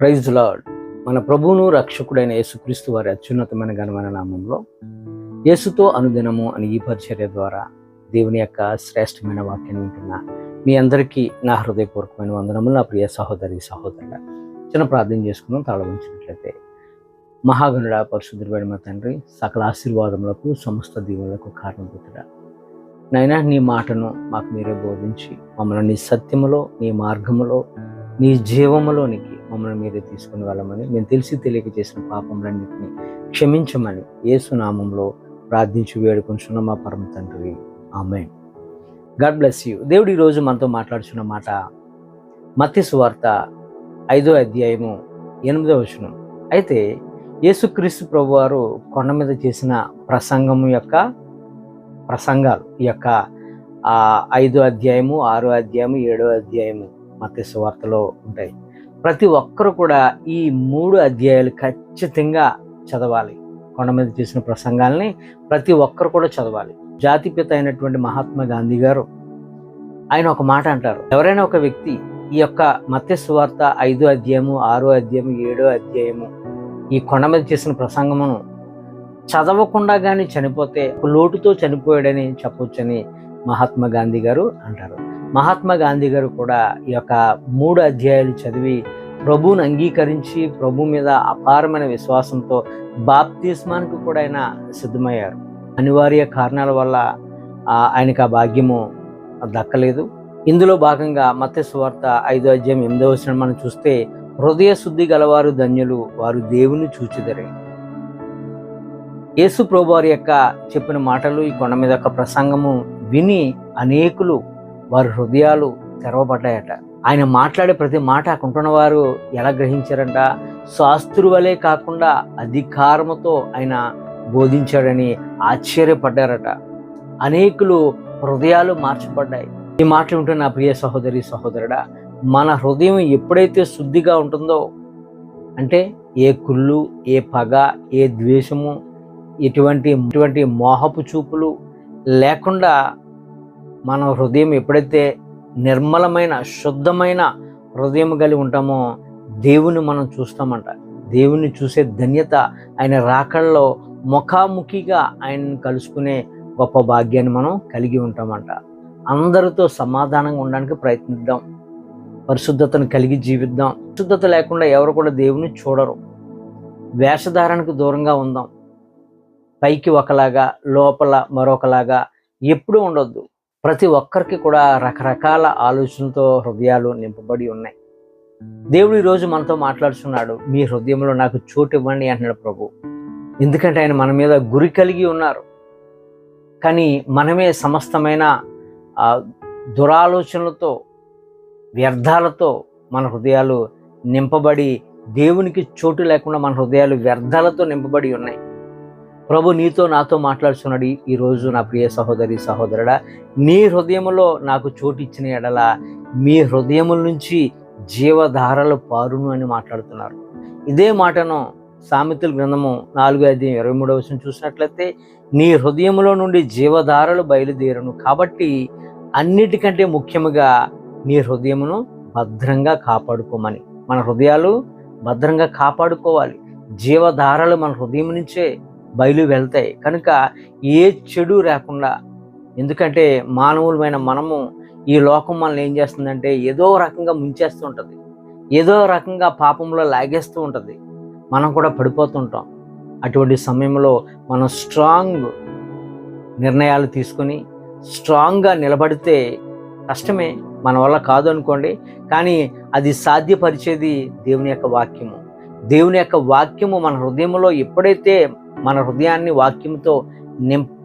Praise lord మన ప్రభువును రక్షకుడైన యేసుక్రీస్తు వారి అత్యున్నతమైన ఘనమైన నామంలో యేసుతో అనుదినము అని ఈ పరిచర్య ద్వారా దేవుని యొక్క శ్రేష్టమైన వాక్యాన్ని వింటున్న మీ అందరికీ నా హృదయపూర్వకమైన వందనములు నా ప్రియ సహోదరి సహోదరుల. చిన్న ప్రార్థన చేసుకుందాం. తలవంచినట్లయితే మహాగణుడ పరిశుద్ధుడైన మా తండ్రి సకల ఆశీర్వాదములకు సమస్త దీవులకు కారణభూతుడ. నైనా నీ మాటను మాకు మీరే బోధించి మమ్మల్ని నీ సత్యములో నీ మార్గములో నీ జీవములోనికి మమ్మల్ని మీరే తీసుకుని వెళ్ళమని మేము తెలిసి తెలియక చేసిన పాపములన్నింటినీ క్షమించమని ఏసునామంలో ప్రార్థించి వేడుకుంటున్న మా పరమ తండ్రి. ఆమె గాడ్ బ్లెస్ యూ. దేవుడు ఈరోజు మనతో మాట్లాడుచున్న మాట మత్తి సువార్త ఐదో అధ్యాయము ఎనిమిదో వచనం. అయితే యేసుక్రీస్తు ప్రభు వారు కొండ మీద చేసిన ప్రసంగం యొక్క ప్రసంగాలు ఈ యొక్క ఐదో అధ్యాయము ఆరో అధ్యాయము ఏడో అధ్యాయము మత్స్య వార్తలో ఉంటాయి. ప్రతి ఒక్కరు కూడా ఈ మూడు అధ్యాయాలు ఖచ్చితంగా చదవాలి. కొండ మీద చేసిన ప్రసంగాల్ని ప్రతి ఒక్కరు కూడా చదవాలి. జాతిపిత అయినటువంటి మహాత్మా గాంధీ గారు ఆయన ఒక మాట అంటారు. ఎవరైనా ఒక వ్యక్తి ఈ యొక్క మత్స్యవార్త ఐదో అధ్యాయము ఆరో అధ్యాయము ఏడో అధ్యాయము ఈ కొండ మీద చేసిన ప్రసంగమును చదవకుండా కానీ చనిపోతే ఒక లోటుతో చనిపోయాడని చెప్పొచ్చని మహాత్మా గాంధీ గారు అంటారు. మహాత్మా గాంధీ గారు కూడా ఈ యొక్క మూడు అధ్యాయాలు చదివి ప్రభువును అంగీకరించి ప్రభు మీద అపారమైన విశ్వాసంతో బాప్తిస్మానికి కూడా ఆయన సిద్ధమయ్యారు. అనివార్య కారణాల వల్ల ఆ, ఆయనకు ఆ భాగ్యము దక్కలేదు. ఇందులో భాగంగా మత్స్య సువార్త ఐదో అధ్యాయం ఎనిమిదో వచ్చిన మనం చూస్తే హృదయ శుద్ధి గలవారు ధన్యులు వారు దేవుని చూచిదరే. యేసు ప్రభు వారి యొక్క చెప్పిన మాటలు ఈ కొండ మీద యొక్క ప్రసంగము విని అనేకులు వారి హృదయాలు తెరవబడ్డాయట. ఆయన మాట్లాడే ప్రతి మాట అక్కడ వారు ఎలా గ్రహించారంట? శాస్త్రువలే కాకుండా అధికారముతో ఆయన బోధించాడని ఆశ్చర్యపడ్డారట. అనేకులు హృదయాలు మార్చబడ్డాయి. ఈ మాటలు ఉంటే నా ప్రియ సహోదరి సహోదరుడా మన హృదయం ఎప్పుడైతే శుద్ధిగా ఉంటుందో అంటే ఏ కుళ్ళు ఏ పగ ఏ ద్వేషము ఎటువంటి ఎటువంటి మోహపు చూపులు లేకుండా మన హృదయం ఎప్పుడైతే నిర్మలమైన శుద్ధమైన హృదయం కలిగి ఉంటామో దేవుని మనం చూస్తామంట. దేవుని చూసే ధన్యత ఆయన రాకల్లో ముఖాముఖిగా ఆయన్ని కలుసుకునే గొప్ప భాగ్యాన్ని మనం కలిగి ఉంటామంట. అందరితో సమాధానంగా ఉండడానికి ప్రయత్నిద్దాం. పరిశుద్ధతను కలిగి జీవిద్దాం. పరిశుద్ధత లేకుండా ఎవరు కూడా దేవుని చూడరు. వేషధారణకు దూరంగా ఉందాం. పైకి ఒకలాగా లోపల మరొకలాగా ఎప్పుడూ ఉండొద్దు. ప్రతి ఒక్కరికి కూడా రకరకాల ఆలోచనలతో హృదయాలు నింపబడి ఉన్నాయి. దేవుడు ఈరోజు మనతో మాట్లాడుతున్నాడు మీ హృదయంలో నాకు చోటు ఇవ్వండి అంటున్నాడు ప్రభు. ఎందుకంటే ఆయన మన మీద గురి కలిగి ఉన్నారు. కానీ మనమే సమస్తమైన దురాలోచనలతో వ్యర్థాలతో మన హృదయాలు నింపబడి దేవునికి చోటు లేకుండా మన హృదయాలు వ్యర్థాలతో నింపబడి ఉన్నాయి. ప్రభు నీతో నాతో మాట్లాడుచున్నాడు. ఈ- ఈరోజు నా ప్రియ సహోదరి సహోదరుడా నీ హృదయంలో నాకు చోటు ఇచ్చిన ఎడల మీ హృదయముల నుంచి జీవధారలు పారును అని మాట్లాడుతున్నారు. ఇదే మాటను సామెతల గ్రంథము నాలుగు ఐదు ఇరవై మూడవ వచనం చూసినట్లయితే నీ హృదయంలో నుండి జీవధారలు బయలుదేరును. కాబట్టి అన్నిటికంటే ముఖ్యముగా నీ హృదయమును భద్రంగా కాపాడుకోమని. మన హృదయాలు భద్రంగా కాపాడుకోవాలి. జీవధారలు మన హృదయం నుంచే బయలు వెళ్తాయి. కనుక ఏ చెడు రాకుండా ఎందుకంటే మానవులమైన మనము ఈ లోకం మనల్ని ఏం చేస్తుందంటే ఏదో రకంగా ముంచేస్తూ ఉంటుంది. ఏదో రకంగా పాపంలో లాగేస్తూ ఉంటుంది. మనం కూడా పడిపోతుంటాం. అటువంటి సమయంలో మనం స్ట్రాంగ్ నిర్ణయాలు తీసుకొని స్ట్రాంగ్గా నిలబడితే కష్టమే మన వల్ల కాదు అనుకోండి. కానీ అది సాధ్యపరిచేది దేవుని యొక్క వాక్యము. దేవుని యొక్క వాక్యము మన హృదయంలో ఎప్పుడైతే మన హృదయాన్ని వాక్యంతో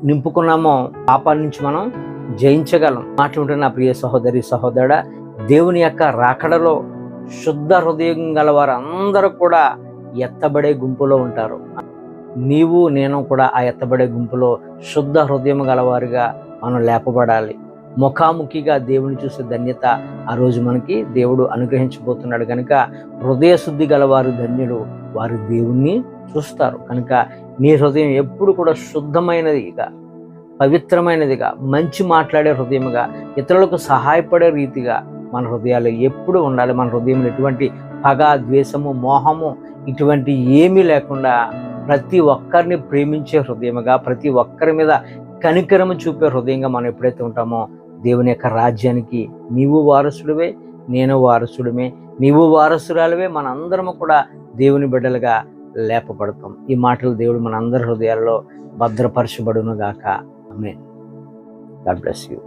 నింపుకున్నామో పాపాల నుంచి మనం జయించగలం. మాట్లాడుతున్న నా ప్రియ సహోదరి సహోదరుడ దేవుని యొక్క రాకడలో శుద్ధ హృదయం గల వారందరూ కూడా ఎత్తబడే గుంపులో ఉంటారు. నీవు నేను కూడా ఆ ఎత్తబడే గుంపులో శుద్ధ హృదయం గలవారుగా మనం లేపబడాలి. ముఖాముఖిగా దేవుని చూసే ధన్యత ఆ రోజు మనకి దేవుడు అనుగ్రహించబోతున్నాడు. కనుక హృదయ శుద్ధి గలవారు ధన్యుడు వారు దేవుణ్ణి చూస్తారు. కనుక నీ హృదయం ఎప్పుడు కూడా శుద్ధమైనదిగా పవిత్రమైనదిగా మంచి మాట్లాడే హృదయముగా ఇతరులకు సహాయపడే రీతిగా మన హృదయాలు ఎప్పుడు ఉండాలి. మన హృదయంలో ఎటువంటి పగ ద్వేషము మోహము ఇటువంటి ఏమీ లేకుండా ప్రతి ఒక్కరిని ప్రేమించే హృదయముగా ప్రతి ఒక్కరి మీద కనికరము చూపే హృదయంగా మనం ఎప్పుడైతే ఉంటామో దేవుని యొక్క రాజ్యానికి నీవు వారసుడివే నేను వారసుడిమే. నీవు వారసురాలివే మనందరము కూడా దేవుని బిడ్డలుగా లేపబడతాం. ఈ మాటలు దేవుడు మన అందరి హృదయాల్లో భద్రపరచబడును గాక ఆమె గాడ్ బ్లెస్ యూ.